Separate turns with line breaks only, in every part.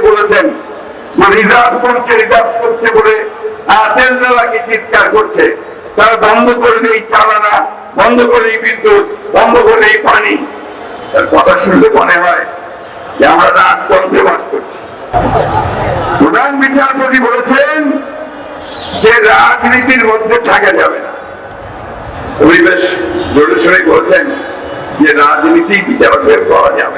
বলেছেন। রিজার্ভ করছে বলে চিৎকার করছে। বন্ধ করে মনে যে আমরা করছি। প্রধান বিচারপতি বলেছেন যে রাজনীতির মধ্যে থাকা যাবে না। জোরেশ্বরী বলছেন যে রাজনীতি বিচারকের করা যাবে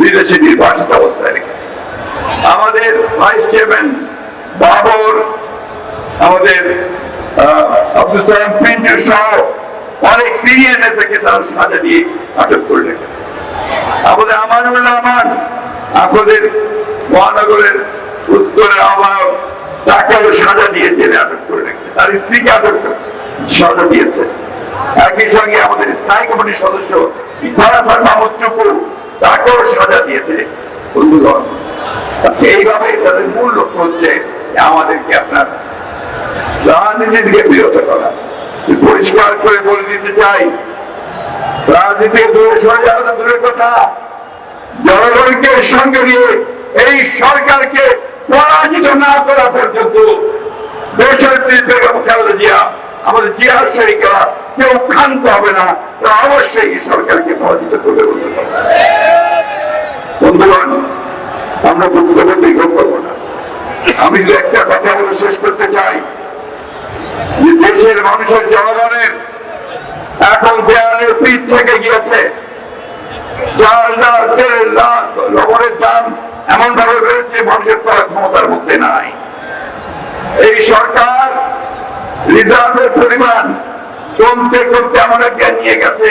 বিদেশে নির্বাসিত অবস্থায় রেখেছে। আমাদের ভাইস চেয়ারম্যান বাবর, আমাদের আব্দুল সালাম সহ অনেক সিনিয়র নেতাকে সাজা দিয়ে আটক করে রেখেছে। আমাদের আমানুল আপনাদের মহানগরের উত্তরের তাকেও সাজা আটক করে রেখেছে। তার স্ত্রীকে আটক সাজা দিয়েছে। একই সঙ্গে আমাদের স্থায়ী কমিটির সদস্য ইফারাসান মাহমুদ টুকু তাকেও সাজা দিয়েছে বন্ধুগণ এইভাবে তাদের মূল লক্ষ্য হচ্ছে আমাদেরকে আপনার রাজনীতি থেকে বিরত করা। পরিষ্কার করে বলে দিতে চাই এই সরকারকে পরাজিত না করা জিয়া কেউ হবে না। তা অবশ্যই সরকারকে পরাজিত করবে বলতে। বন্ধুগণ, আমরা বক্তব্য দীর্ঘ করব না। আমি একটা কথা বলে শেষ করতে চাই। দেশের মানুষের জনগণের এখন দেয়ালের পিঠ থেকে গিয়েছে। চাল ডাল তেল ডাল লবণের দাম এমন ভাবে বেড়েছে, মানুষের করার ক্ষমতার মধ্যে নাই। এই সরকার রিজার্ভের পরিমাণ কমতে কমতে একটা নিয়ে গেছে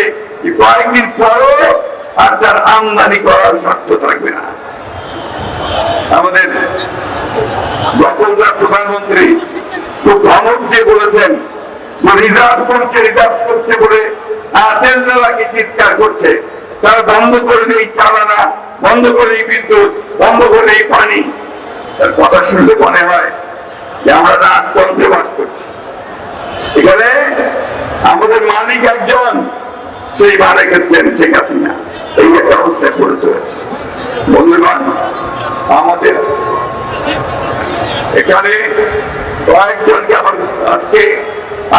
কয়েকদিন পরও আর তার আমদানি করার শর্ত থাকবে না। আমাদের গতকাল প্রধানমন্ত্রী খুব ধমক দিয়ে বলেছেন রিজার্ভ করছে রিজার্ভ করছে বলে তেল দেওয়াকে চিৎকার করছে। তারা বন্ধ করে দেয় চালানা, বন্ধ করে এই বিদ্যুৎ, বন্ধ করে এই পানি। তার কথা শুনলে মনে হয় যে আমরা রাজতন্ত্রে বাস করছি। এখানে আমাদের মালিক একজন, সেই মানে ক্ষেত্রে শেখ হাসিনা। এই পড়ে বন্ধুগণ, আমাদের এখানে কয়েকজনকে আজকে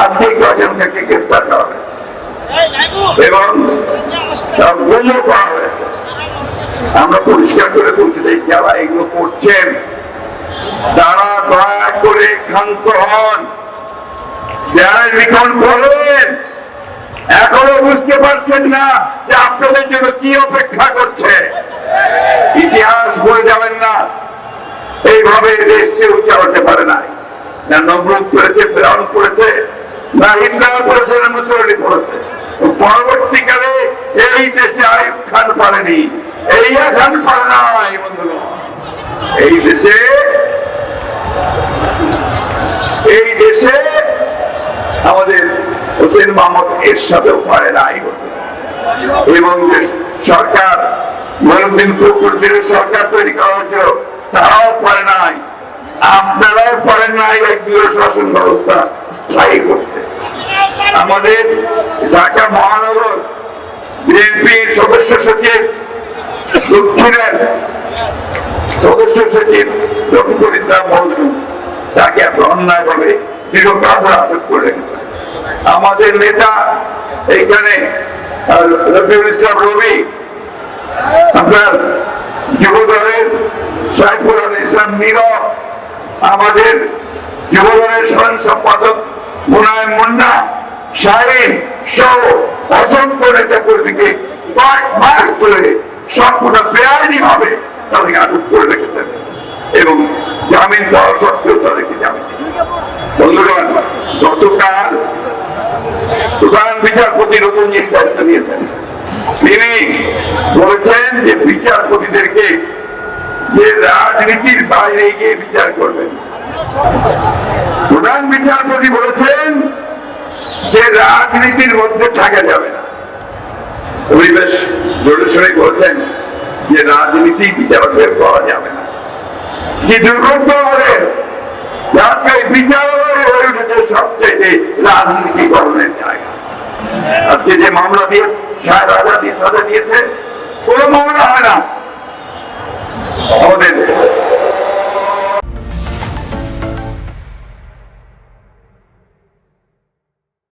আজকে কয়েকজনকে গ্রেফতার করা হয়েছে। এবংগুলো করা হয়েছে। আমরা পরিষ্কার করে বলতে চাই, যারা এগুলো করছেন, তারা দয়া করে ক্ষান্ত হন। যারা করেন এখনও বুঝতে পারছেন না যে আপনাদের জন্য কি অপেক্ষা করছে। ইতিহাস বলে যাবেন না। এইভাবে দেশকে উচ্চারণতে পারে নাই। না নমরুদ করেছে, ফেরাউন করেছে, না হিটলার করেছে, না মুসলিম করেছে। পরবর্তীকালে এই দেশে আইব খান পারেনি এই খান পারে নাই, বন্ধুগণ। এই দেশে এই দেশে হোসেন মাহমুদ এর সাথেও পারে নাই। এবং সরকার মনুদ্দিন ফখরুদ্দিনের সরকার তৈরি করা হয়েছিল তারাও পারে নাই। আপনারাও পারেন নাই, এক দৃঢ় শাসন ব্যবস্থা স্থায়ী করতে। আমাদের ঢাকা মহানগর বিএনপির সদস্য সচিব দক্ষিণের সদস্য সচিব রফিকুল ইসলাম মজুদ তাকে আপনি অন্যায়ভাবে দীর্ঘ কাজে আটক করে রেখেছেন আমাদের নেতা এইখানে রবি, আপনার যুবদলের সাইফুল ইসলাম আমাদের যুবদলের সাধারণ সম্পাদক মুনায়ম মুন্না, শাহিন সহ অসংখ্য নেতা কর্মীকে কয়েক আটক করে এবং বিচারপতি নতুন নির্দেশনা নিয়েছেন তিনি বলেছেন যে বিচারপতিদেরকে যে রাজনীতির বাইরে গিয়ে বিচার করবেন প্রধান বিচারপতি বলেছেন যে রাজনীতির মধ্যে থাকা যাবে না উনি বেশ জোরে সরে বলছেন যে রাজনীতি বিচারকের করা যাবে না কি দুর্ভাগ্য আমাদের যে আজকে হয়ে উঠেছে সবচেয়ে রাজনীতিকরণের জায়গা আজকে যে মামলা দিয়ে সাহেব আজাদি সাজা দিয়েছে কোনো মামলা হয় না। আমাদের